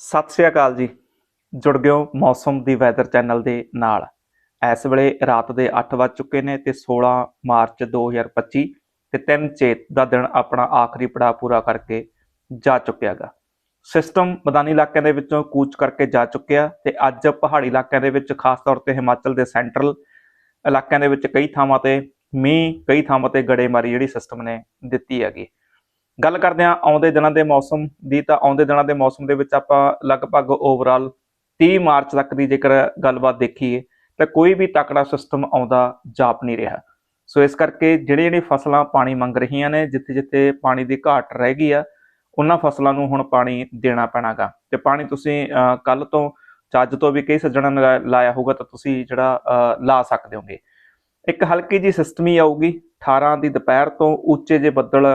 ਸਤਿ ਸ਼੍ਰੀ ਅਕਾਲ ਜੀ। ਜੁੜ ਗਿਓ ਮੌਸਮ ਦੀ ਵੈਦਰ ਚੈਨਲ ਦੇ ਨਾਲ। ਇਸ ਵੇਲੇ ਰਾਤ ਦੇ 8 ਵੱਜ ਚੁੱਕੇ ਨੇ ਤੇ 16 ਮਾਰਚ 2025 ਤੇ 3 ਚੇਤ ਦਾ ਦਿਨ ਆਪਣਾ ਆਖਰੀ ਪੜਾਅ ਪੂਰਾ ਕਰਕੇ ਜਾ ਚੁੱਕਿਆਗਾ ਸਿਸਟਮ ਮੈਦਾਨੀ ਇਲਾਕਿਆਂ ਦੇ ਵਿੱਚੋਂ ਕੂਚ ਕਰਕੇ ਜਾ ਚੁੱਕਿਆ ਤੇ ਅੱਜ ਪਹਾੜੀ ਇਲਾਕਿਆਂ ਦੇ ਵਿੱਚ ਖਾਸ ਤੌਰ ਤੇ ਹਿਮਾਚਲ ਦੇ ਸੈਂਟਰਲ ਇਲਾਕਿਆਂ ਦੇ ਵਿੱਚ ਕਈ ਥਾਵਾਂ ਤੇ ਮੀਂਹ, ਕਈ ਥਾਵਾਂ ਤੇ ਗੜੇਮਾਰੀ ਜਿਹੜੀ ਸਿਸਟਮ ਨੇ ਦਿੱਤੀ ਹੈਗੀ। ਗੱਲ ਕਰਦੇ ਹਾਂ ਆਉਂਦੇ ਦਿਨਾਂ ਦੇ ਮੌਸਮ ਦੀ, ਤਾਂ ਆਉਂਦੇ ਦਿਨਾਂ ਦੇ ਮੌਸਮ ਦੇ ਵਿੱਚ ਆਪਾਂ ਲਗਭਗ ਓਵਰਆਲ 30 ਮਾਰਚ ਤੱਕ ਦੀ ਜੇਕਰ ਗੱਲਬਾਤ ਦੇਖੀਏ, ਤਾਂ ਕੋਈ ਵੀ ਤਕੜਾ ਸਿਸਟਮ ਆਉਂਦਾ ਜਾਪ ਨਹੀਂ ਰਿਹਾ। ਸੋ ਇਸ ਕਰਕੇ ਜਿਹੜੇ ਜਿਹੜੇ ਫਸਲਾਂ ਪਾਣੀ ਮੰਗ ਰਹੀਆਂ ਨੇ, ਜਿੱਥੇ ਜਿੱਥੇ ਪਾਣੀ ਦੀ ਘਾਟ ਰਹਿ ਗਈ ਆ, ਉਹਨਾਂ ਫਸਲਾਂ ਨੂੰ ਹੁਣ ਪਾਣੀ ਦੇਣਾ ਪੈਣਾਗਾ। ਤੇ ਪਾਣੀ ਤੁਸੀਂ ਕੱਲ ਤੋਂ ਚੱਜ ਤੋਂ ਵੀ ਕਈ ਸੱਜਣਾਂ ਨੇ ਲਾ- ਲਾਇਆ ਹੋਊਗਾ, ਤਾਂ ਤੁਸੀਂ ਜਿਹੜਾ ਲਾ ਸਕਦੇ ਹੋਗੇ। ਇੱਕ ਹਲਕੀ ਜੀ ਸਿਸਟਮੀ ਆਊਗੀ 18 ਦੀ ਦੁਪਹਿਰ ਤੋਂ ਉੱਚੇ ਜੇ ਬੱਦਲ,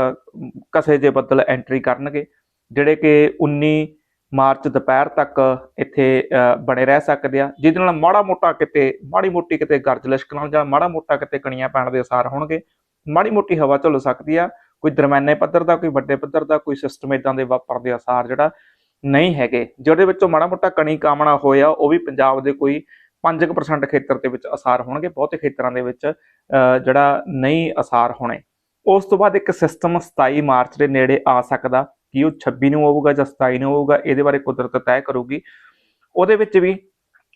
ਕਸੇ ਜੇ ਬੱਦਲ ਐਂਟਰੀ ਕਰਨਗੇ, ਜਿਹੜੇ ਕਿ 19 ਮਾਰਚ ਦੁਪਹਿਰ ਤੱਕ ਇੱਥੇ ਬਣੇ ਰਹਿ ਸਕਦੇ ਆ, ਜਿਹਦੇ ਨਾਲ ਮਾੜਾ ਮੋਟਾ ਕਿਤੇ, ਮਾੜੀ ਮੋਟੀ ਕਿਤੇ ਗਰਜ ਲਿਸ਼ਕ ਨਾਲ ਜਾਂ ਮਾੜਾ ਮੋਟਾ ਕਿਤੇ ਕਣੀਆਂ ਪੈਣ ਦੇ ਅਸਾਰ ਹੋਣਗੇ, ਮਾੜੀ ਮੋਟੀ ਹਵਾ ਝੁੱਲ ਸਕਦੀ ਆ, ਕੋਈ ਦਰਮਿਆਨੇ ਪੱਧਰ ਦਾ, ਕੋਈ ਵੱਡੇ ਪੱਧਰ ਦਾ, ਕੋਈ ਸਿਸਟਮ ਇਦਾਂ ਦੇ ਵਾਪਰਦੇ ਅਸਾਰ ਜਿਹੜਾ ਨਹੀਂ ਹੈਗੇ, ਜਿਹਦੇ ਵਿੱਚੋਂ ਮਾੜਾ ਮੋਟਾ ਕਣੀ ਕਾਮਣਾ ਹੋਇਆ, ਉਹ ਵੀ ਪੰਜਾਬ ਦੇ ਕੋਈ 5% ਖੇਤਰ ਦੇ ਵਿੱਚ ਅਸਾਰ ਹੋਣਗੇ, ਬਹੁਤੇ ਖੇਤਰਾਂ ਦੇ ਵਿੱਚ ਜਿਹੜਾ ਨਹੀਂ ਅਸਾਰ ਹੋਣੇ। ਉਸ ਤੋਂ ਬਾਅਦ ਇੱਕ ਸਿਸਟਮ 27 ਮਾਰਚ ਦੇ ਨੇੜੇ ਆ ਸਕਦਾ, ਕਿ ਉਹ 26 ਨੂੰ ਆਊਗਾ ਜਾਂ 27 ਨੂੰ ਆਊਗਾ, ਇਹਦੇ ਬਾਰੇ ਕੁਦਰਤ ਤੈਅ ਕਰੂਗੀ। ਉਹਦੇ ਵਿੱਚ ਵੀ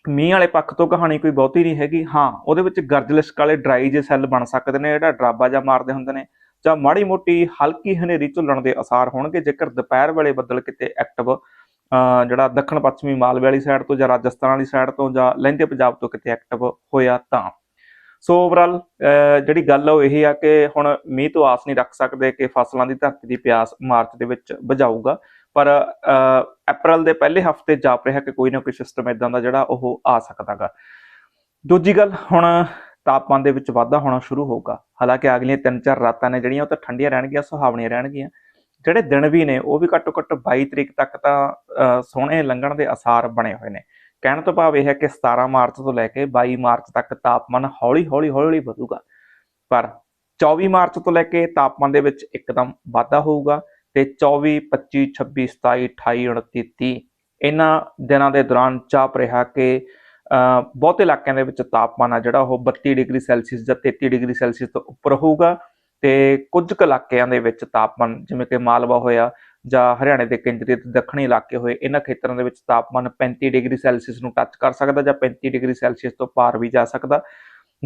ਮੀਂਹ ਵਾਲੇ ਪੱਖ ਤੋਂ ਕਹਾਣੀ ਕੋਈ ਬਹੁਤੀ ਨਹੀਂ ਹੈਗੀ। ਹਾਂ, ਉਹਦੇ ਵਿੱਚ ਗਰਜਲਿਸ਼ਕ ਵਾਲੇ ਡਰਾਈ ਜੇ ਸੈੱਲ ਬਣ ਸਕਦੇ ਨੇ, ਜਿਹੜਾ ਡਰਾਬਾ ਜਾਂ ਮਾਰਦੇ ਹੁੰਦੇ ਨੇ, ਜਾਂ ਮਾੜੀ ਮੋਟੀ ਹਲਕੀ ਹਨੇਰੀ ਝੁੱਲਣ ਦੇ ਅਸਾਰ ਹੋਣਗੇ। ਜੇਕਰ ਦੁਪਹਿਰ ਵੇਲੇ ਬੱਦਲ ਕਿਤੇ ਐਕਟਿਵ ਜਿਹੜਾ ਦੱਖਣ ਪੱਛਮੀ ਮਾਲਵੇ ਵਾਲੀ ਸਾਈਡ ਤੋਂ ਜਾਂ ਰਾਜਸਥਾਨ ਵਾਲੀ ਸਾਈਡ ਤੋਂ ਜਾਂ ਲਹਿੰਦੇ ਪੰਜਾਬ ਤੋਂ ਕਿਤੇ ਐਕਟਿਵ ਹੋਇਆ ਤਾਂ। ਸੋ ਓਵਰਆਲ ਜਿਹੜੀ ਗੱਲ ਆ ਉਹ ਇਹ ਆ ਕਿ ਹੁਣ ਮੀਂਹ ਤੋਂ ਆਸ ਨਹੀਂ ਰੱਖ ਸਕਦੇ ਕਿ ਫਸਲਾਂ ਦੀ ਧਰਤੀ ਦੀ ਪਿਆਸ ਮਾਰਚ ਦੇ ਵਿੱਚ ਬੁਝਾਊਗਾ। ਪਰ ਅਪ੍ਰੈਲ ਦੇ ਪਹਿਲੇ ਹਫ਼ਤੇ ਜਾਪ ਰਿਹਾ ਕਿ ਕੋਈ ਨਾ ਕੋਈ ਸਿਸਟਮ ਇਦਾਂ ਦਾ ਜਿਹੜਾ ਉਹ ਆ ਸਕਦਾਗਾ। ਦੂਜੀ ਗੱਲ, ਹੁਣ ਤਾਪਮਾਨ ਦੇ ਵਿੱਚ ਵਾਧਾ ਹੋਣਾ ਸ਼ੁਰੂ ਹੋਊਗਾ। ਹਾਲਾਂਕਿ ਅਗਲੀਆਂ 3-4 ਰਾਤਾਂ ਨੇ ਜਿਹੜੀਆਂ ਉਹ ਤਾਂ ਠੰਡੀਆਂ ਰਹਿਣਗੀਆਂ, ਸੁਹਾਵਣੀਆਂ ਰਹਿਣਗੀਆਂ। ਜਿਹੜੇ ਦਿਨ ਵੀ ਨੇ ਉਹ ਵੀ ਘੱਟੋ ਘੱਟ 22 ਤਰੀਕ ਤੱਕ ਤਾਂ ਅਹ, ਸੋਹਣੇ ਲੰਘਣ ਦੇ ਅਸਾਰ ਬਣੇ ਹੋਏ ਨੇ। ਕਹਿਣ ਤੋਂ ਭਾਵ ਇਹ ਹੈ ਕਿ 17 ਮਾਰਚ ਤੋਂ ਲੈ ਕੇ 22 ਮਾਰਚ ਤੱਕ ਤਾਪਮਾਨ ਹੌਲੀ ਹੌਲੀ ਹੌਲੀ ਹੌਲੀ ਵਧੂਗਾ। ਪਰ 24 ਮਾਰਚ ਤੋਂ ਲੈ ਕੇ ਤਾਪਮਾਨ ਦੇ ਵਿੱਚ ਇੱਕਦਮ ਵਾਧਾ ਹੋਊਗਾ ਤੇ 24 25 26 27 28 29 30 ਇਹਨਾਂ ਦਿਨਾਂ ਦੇ ਦੌਰਾਨ ਚਾਪ ਰਿਹਾ ਕਿ ਅਹ, ਬਹੁਤੇ ਇਲਾਕਿਆਂ ਦੇ ਵਿੱਚ ਤਾਪਮਾਨ ਆ ਜਿਹੜਾ ਉਹ 32 ਡਿਗਰੀ ਸੈਲਸੀਅਸ ਜਾਂ 33 ਡਿਗਰੀ ਸੈਲਸੀਅਸ ਤੋਂ ਉੱਪਰ ਹੋਊਗਾ। ਤੇ ਕੁਝ ਕੁ ਇਲਾਕਿਆਂ ਦੇ ਵਿੱਚ ਤਾਪਮਾਨ ਜਿਵੇਂ ਕਿ ਮਾਲਵਾ ਹੋਇਆ ਜਾਂ ਹਰਿਆਣੇ ਦੇ ਕੇਂਦਰੀ ਤੇ ਦੱਖਣੀ ਇਲਾਕੇ ਹੋਏ, ਇਹਨਾਂ ਖੇਤਰਾਂ ਦੇ ਵਿੱਚ ਤਾਪਮਾਨ 35 ਡਿਗਰੀ ਸੈਲਸੀਅਸ ਨੂੰ ਟੱਚ ਕਰ ਸਕਦਾ ਜਾਂ 35 ਡਿਗਰੀ ਸੈਲਸੀਅਸ ਤੋਂ ਪਾਰ ਵੀ ਜਾ ਸਕਦਾ।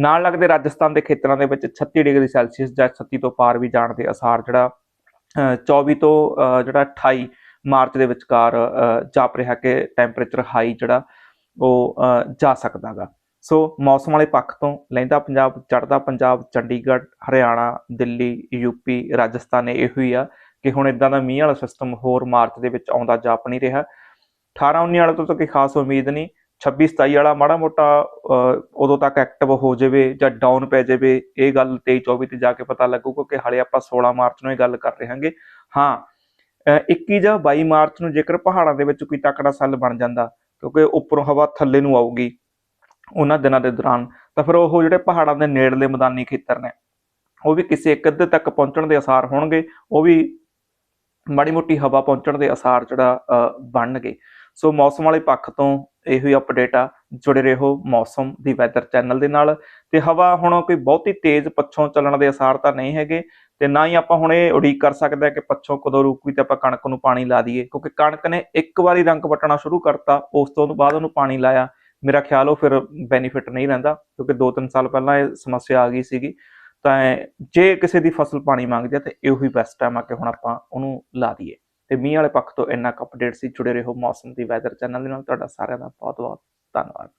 ਨਾਲ ਲੱਗਦੇ ਰਾਜਸਥਾਨ ਦੇ ਖੇਤਰਾਂ ਦੇ ਵਿੱਚ 36 ਡਿਗਰੀ ਸੈਲਸੀਅਸ ਜਾਂ 36 ਤੋਂ ਪਾਰ ਵੀ ਜਾਣ ਦੇ ਅਸਾਰ ਜਿਹੜਾ, ਅਹ 24 ਤੋਂ ਜਿਹੜਾ 28 ਮਾਰਚ ਦੇ ਵਿਚਕਾਰ ਜਾਪ ਰਿਹਾ ਕਿ ਟੈਂਪਰੇਚਰ ਹਾਈ ਜਿਹੜਾ ਉਹ, ਅਹ, ਜਾ ਸਕਦਾਗਾ। ਸੋ ਮੌਸਮ ਵਾਲੇ ਪੱਖ ਤੋਂ ਲਹਿੰਦਾ ਪੰਜਾਬ, ਚੜ੍ਹਦਾ ਪੰਜਾਬ, ਚੰਡੀਗੜ੍ਹ, ਹਰਿਆਣਾ, ਦਿੱਲੀ ਯੂਪੀ ਰਾਜਸਥਾਨ ਇਹੋ ਹੀ ਆ ਕਿ ਹੁਣ ਇਦਾਂ ਦਾ ਮੀਂਹ ਵਾਲਾ ਸਿਸਟਮ ਹੋਰ ਮਾਰਚ ਦੇ ਵਿੱਚ ਆਉਂਦਾ ਜਾਪ ਨਹੀਂ ਰਿਹਾ। 18 19 ਵਾਲੇ ਤੋਂ ਤਾਂ ਕੋਈ ਖਾਸ ਉਮੀਦ ਨਹੀਂ 26 27 ਵਾਲਾ ਮਾੜਾ ਮੋਟਾ ਉਦੋਂ ਤੱਕ ਐਕਟਿਵ ਹੋ ਜਾਵੇ ਜਾਂ ਡਾਊਨ ਪੈ ਜਾਵੇ, ਇਹ ਗੱਲ 23 24 ਤੇ ਜਾ ਕੇ ਪਤਾ ਲੱਗੂਗਾ ਕਿ ਹਲੇ ਆਪਾਂ 16 ਮਾਰਚ ਨੂੰ ਇਹ ਗੱਲ ਕਰ ਰਹੇ ਹਾਂਗੇ। ਹਾਂ, ਅਹ 21 ਜਾਂ 22 ਮਾਰਚ ਨੂੰ ਜੇਕਰ ਪਹਾੜਾਂ ਦੇ ਵਿੱਚ ਕੋਈ ਤਕੜਾ ਸੱਲ ਬਣ ਜਾਂਦਾ, ਕਿਉਂਕਿ ਉੱਪਰੋਂ ਹਵਾ ਥੱਲੇ ਨੂੰ ਆਊਗੀ ਉਹਨਾਂ ਦਿਨਾਂ ਦੇ ਦੌਰਾਨ ਤਾਂ ਫਿਰ ਉਹ ਜਿਹੜੇ ਪਹਾੜਾਂ ਦੇ ਨੇੜਲੇ ਮੈਦਾਨੀ ਖੇਤਰ ਨੇ ਉਹ ਵੀ ਕਿਸੇ ਇੱਕ ਅੱਧੇ ਤੱਕ ਪਹੁੰਚਣ ਦੇ ਅਸਾਰ ਹੋਣਗੇ ਉਹ ਵੀ ਮਾੜੀ ਮੋਟੀ ਹਵਾ ਪਹੁੰਚਣ ਦੇ ਅਸਾਰ ਜਿਹੜਾ ਅਹ, ਬਣਨਗੇ। ਸੋ ਮੌਸਮ ਵਾਲੇ ਪੱਖ ਤੋਂ ਇਹੋ ਹੀ ਅਪਡੇਟ ਆ ਜੁੜੇ ਰਹੋ ਮੌਸਮ ਦੀ ਵੈਦਰ ਚੈਨਲ ਦੇ ਨਾਲ। ਤੇ ਹਵਾ ਹੁਣ ਕੋਈ ਬਹੁਤੀ ਤੇਜ਼ ਪੱਛੋਂ ਚੱਲਣ ਦੇ ਅਸਾਰ ਤਾਂ ਨਹੀਂ ਹੈਗੇ ਤੇ ਨਾ ਹੀ ਆਪਾਂ ਹੁਣ ਇਹ ਉਡੀਕ ਕਰ ਸਕਦੇ ਆ ਕਿ ਪੱਛੋਂ ਕਦੋਂ ਰੁਕੂਗੀ ਤੇ ਆਪਾਂ ਕਣਕ ਨੂੰ ਪਾਣੀ ਲਾ ਦਈਏ ਕਿਉਂਕਿ ਕਣਕ ਨੇ ਇੱਕ ਵਾਰੀ ਰੰਗ ਪਟਣਾ ਸ਼ੁਰੂ ਕਰਤਾ ਉਸ ਤੋਂ ਬਾਅਦ ਉਹਨੂੰ ਪਾਣੀ ਲਾਇਆ ਮੇਰਾ ਖਿਆਲ ਉਹ ਫਿਰ ਬੈਨੀਫਿਟ ਨਹੀਂ ਰਹਿੰਦਾ ਕਿਉਂਕਿ 2-3 ਸਾਲ ਪਹਿਲਾਂ ਇਹ ਸਮੱਸਿਆ ਆ ਗਈ ਸੀਗੀ, ਤਾਂ ਜੇ ਕਿਸੇ ਦੀ ਫਸਲ ਪਾਣੀ ਮੰਗਦੀ ਹੈ ਤੇ ਇਹੋ ਹੀ ਬੈਸਟ ਟਾਈਮ ਆ ਕਿ ਹੁਣ ਆਪਾਂ ਉਹਨੂੰ ਲਾ ਦਈਏ। ਤੇ ਮੀਂਹ ਵਾਲੇ ਪੱਖ ਤੋਂ ਇੰਨਾ ਕੁ ਅਪਡੇਟ ਸੀ, ਜੁੜੇ ਰਹੋ ਮੌਸਮ ਦੀ ਵੈਦਰ ਚੈਨਲ ਦੇ ਨਾਲ, ਤੁਹਾਡਾ ਸਾਰਿਆਂ ਦਾ ਬਹੁਤ ਬਹੁਤ ਧੰਨਵਾਦ।